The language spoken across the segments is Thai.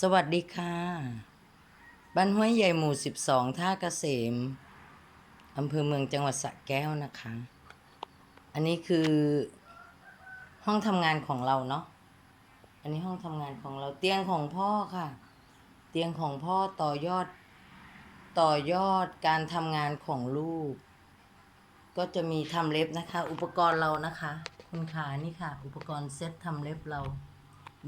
สวัสดีค่ะบ้านห้วยใหญ่หมู่12ท่าเกษมอำเภอเมืองจังหวัดสระแก้วนะคะ อันนี้คือห้องทำงานของเราเนาะ อันนี้ห้องทำงานของเราเตียงของพ่อค่ะ เตียงของพ่อต่อยอด ต่อยอดการทำงานของลูก ก็จะมีทำเล็บนะคะ อุปกรณ์เรานะคะ คุณขานี่ค่ะ อุปกรณ์เซ็ตทำเล็บเรา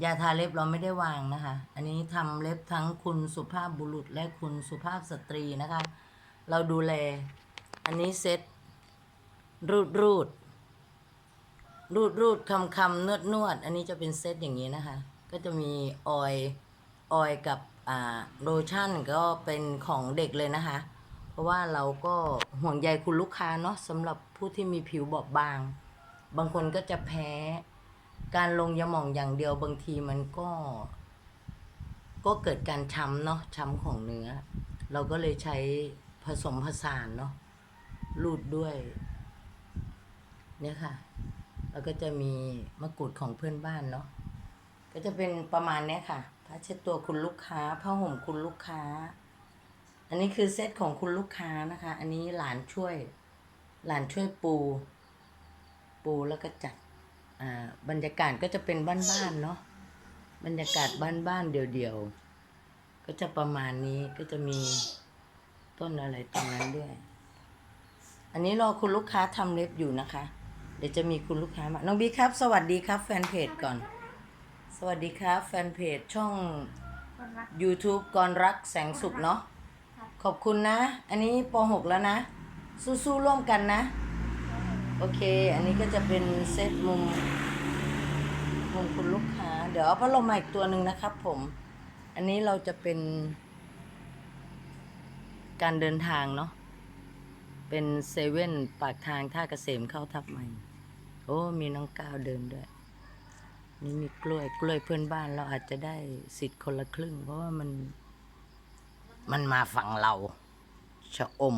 ยาทาเล็บเราไม่ได้วางนะคะ อันนี้ทำเล็บทั้งคุณสุภาพบุรุษและคุณสุภาพสตรีนะคะ เราดูแล อันนี้เซ็ตรูดรูด รูดรูดคำคำนวดนวด อันนี้จะเป็นเซ็ตอย่างนี้นะคะ ก็จะมีออยออยกับอ่าโลชั่นก็เป็นของเด็กเลยนะคะ เพราะว่าเราก็ห่วงใยคุณลูกค้าเนาะสำหรับผู้ที่มีผิวบอบบาง บางคนก็จะแพ้ การลงยาหม่องอย่างเดียวบางทีมันก็ ก็เกิดการช้ำเนาะช้ำของเนื้อ เราก็เลยใช้ผสมผสานเนาะรูดด้วย เนี่ยค่ะ แล้วก็จะมีมะกรูดของเพื่อนบ้านเนาะก็จะเป็นประมาณเนี้ยค่ะผ้าเช็ดตัวคุณลูกค้าผ้าห่มคุณลูกค้า อันนี้คือเซตของคุณลูกค้านะคะ อันนี้หลานช่วย หลานช่วยปู ปูแล้วก็จัด บรรยากาศก็จะเป็นบ้านๆเนาะบรรยากาศบ้านๆเดี่ยวๆ ก็จะประมาณนี้ก็จะมีต้นอะไรตรงนั้นด้วย อันนี้รอคุณลูกค้าทำเล็บอยู่นะคะ เดี๋ยวจะมีคุณลูกค้ามา น้องบีครับ สวัสดีครับแฟนเพจก่อน สวัสดีครับแฟนเพจช่องคนรัก YouTube กรรักแสงสุขเนาะขอบคุณนะ อันนี้ป .6 แล้วนะ สู้ๆร่วมกันนะ โอเค อันนี้ก็จะเป็นเซตมุมมุมคุณลูกค้า เดี๋ยวเอาพัดลมมาอีกตัวหนึ่งนะครับผม อันนี้เราจะเป็น การเดินทางเนาะ เป็นเซเว่นปากทางท่าเกษมเข้าทับใหม่ โอ้ มีน้องก้าวเดินด้วย นี่มีกล้วย กล้วยเพื่อนบ้านเราอาจจะได้สิทธิ์คนละครึ่ง เพราะว่ามัน มันมาฝั่งเราชะอม